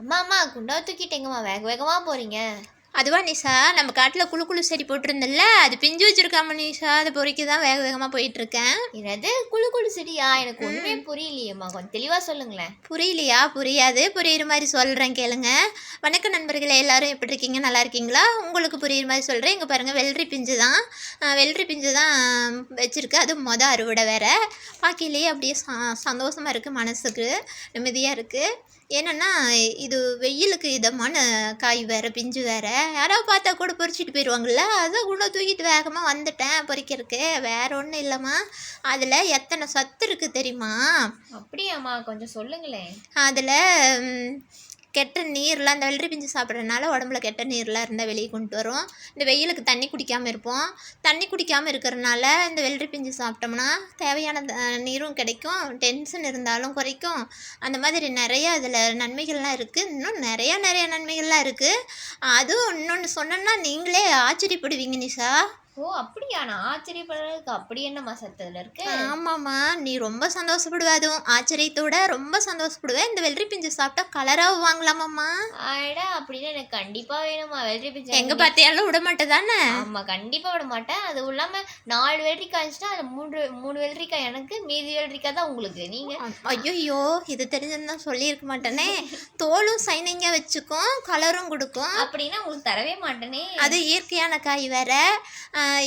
அம்மா அம்மா குண்டா தூக்கிட்டேங்கம்மா வேக வேகமா போறீங்க. அதுவா நிஷா நம்ம காட்டில் குழு குழு செடி போட்டிருந்தல்ல அது பிஞ்சு வச்சிருக்காம நிஷா அதை பொறிக்க தான் வேக வேகமாக போயிட்டுருக்கேன். என்னது? குழு குழு செடியா? எனக்கு ஒண்ணுமே புரியலையேம்மா. கொஞ்சம் தெளிவா சொல்லுங்களேன். புரியலையா? புரியாது. புரியுற மாதிரி சொல்கிறேன் கேளுங்க. வணக்கம் நண்பர்களே எல்லாரும் எப்படி இருக்கீங்க? நல்லா இருக்கீங்களா? உங்களுக்கு புரியுற மாதிரி சொல்கிறேன் இங்கே பாருங்கள் வெள்ளரி பிஞ்சு தான் அஹ் வெள்ளரி பிஞ்சு தான் வச்சுருக்கு. அது மொதல் அறுவடை வேற. பாக்கிலேயே அப்படியே ச சந்தோஷமாக இருக்குது மனசுக்கு. நிம்மதியாக இருக்குது ஏன்னா இது வெயிலுக்கு இதமான காய் வேறு பிஞ்சு வேறு யாராவது பார்த்தா கூட பொறிச்சிட்டு போயிடுவாங்கள்ல அதை கூட தூக்கிட்டு வேகமாக வந்துட்டேன் பொறிக்கிறதுக்கு. வேற ஒன்றும் இல்லைம்மா. அதில் எத்தனை சத்து இருக்குது தெரியுமா? அப்படியாம்மா கொஞ்சம் சொல்லுங்களேன். அதில் கெட்ட நீர்லாம் அந்த வெள்ளரி பிஞ்சு சாப்பிட்றதுனால உடம்புல கெட்ட நீர்லாம் இருந்தால் வெளியே கொண்டு வரும். இந்த வெயிலுக்கு தண்ணி குடிக்காமல் இருப்போம். தண்ணி குடிக்காமல் இருக்கிறனால இந்த வெள்ளரி பிஞ்சு சாப்பிட்டோம்னா தேவையான நீரும் கிடைக்கும். டென்ஷன் இருந்தாலும் குறைக்கும். அந்த மாதிரி நிறைய அதில் நன்மைகள்லாம் இருக்குது இன்னும் நிறையா நிறைய நன்மைகள்லாம் இருக்குது அதுவும் இன்னொன்று சொன்னோன்னா நீங்களே ஆச்சரியப்படுவீங்க நிஷா. ஓ அப்படியா? நான் ஆச்சரியப்படுறதுக்கு அப்படி என்னம்மா சத்ததுல இருக்கு? ஆமாம்மா. நீ ரொம்ப சந்தோஷப்படுவ அதுவும். ஆச்சரியத்தோட ரொம்ப சந்தோஷப்படுவேன் இந்த வெள்ளரி பிஞ்சு சாப்பிட்டா கலராக வாங்கலாமாம்மா? ஆடா அப்படின்னு எனக்கு கண்டிப்பா வேணும்மா. வெள்ளரி பிஞ்சு எங்க பார்த்தியாலும் விட மாட்டே தானே ஆமா கண்டிப்பா விட மாட்டேன். அதுவும் இல்லாம நாலு வெள்ளரிக்காய் இருந்துச்சுன்னா அது மூன்று மூணு வெள்ளரிக்காய் எனக்கு மீதி வெள்ளரிக்காய் தான் உங்களுக்கு. நீங்க? ஐயோ இது தெரிஞ்சிருந்தா சொல்லியிருக்க மாட்டேனே. தோலும் சைனிங்காக வச்சுக்கும் கலரும் கொடுக்கும். அப்படின்னா உங்களுக்கு தரவே மாட்டேனே. அது இயற்கையான காய் வேற.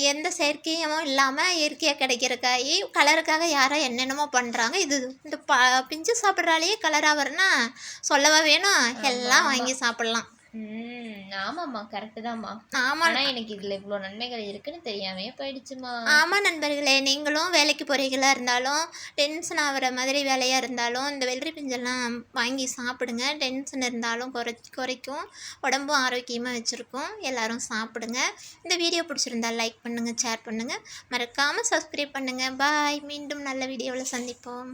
எந்த செயற்கையும் இல்லாமல் இயற்கையாக கிடைக்கிற காய் கலருக்காக யாரோ என்னென்னமோ பண்ணுறாங்க இது இந்த ப பிஞ்சு சாப்பிட்றாலேயே கலராக வரனா சொல்லவா வேணும்? எல்லாம் வாங்கி சாப்பிட்லாம். ஆமாம்மா கரெக்டு தான்மா ஆனா எனக்கு இதுல இவ்வளோ நன்மைகள் இருக்குன்னு தெரியாமே போயிடுச்சுமா ஆமாம் நண்பர்களே நீங்களும் வேலைக்கு போகிறீங்களா இருந்தாலும் டென்ஷன் ஆகிற மாதிரி வேலையாக இருந்தாலும் இந்த வெள்ளரி பிஞ்செல்லாம் வாங்கி சாப்பிடுங்க. டென்ஷன் இருந்தாலும் குறை குறைக்கும். உடம்பும் ஆரோக்கியமாக வச்சுருக்கும். எல்லாரும் சாப்பிடுங்க. இந்த வீடியோ பிடிச்சிருந்தா லைக் பண்ணுங்கள் ஷேர் பண்ணுங்கள் மறக்காமல் சப்ஸ்கிரைப் பண்ணுங்கள் பாய் மீண்டும் நல்ல வீடியோவில் சந்திப்போம்.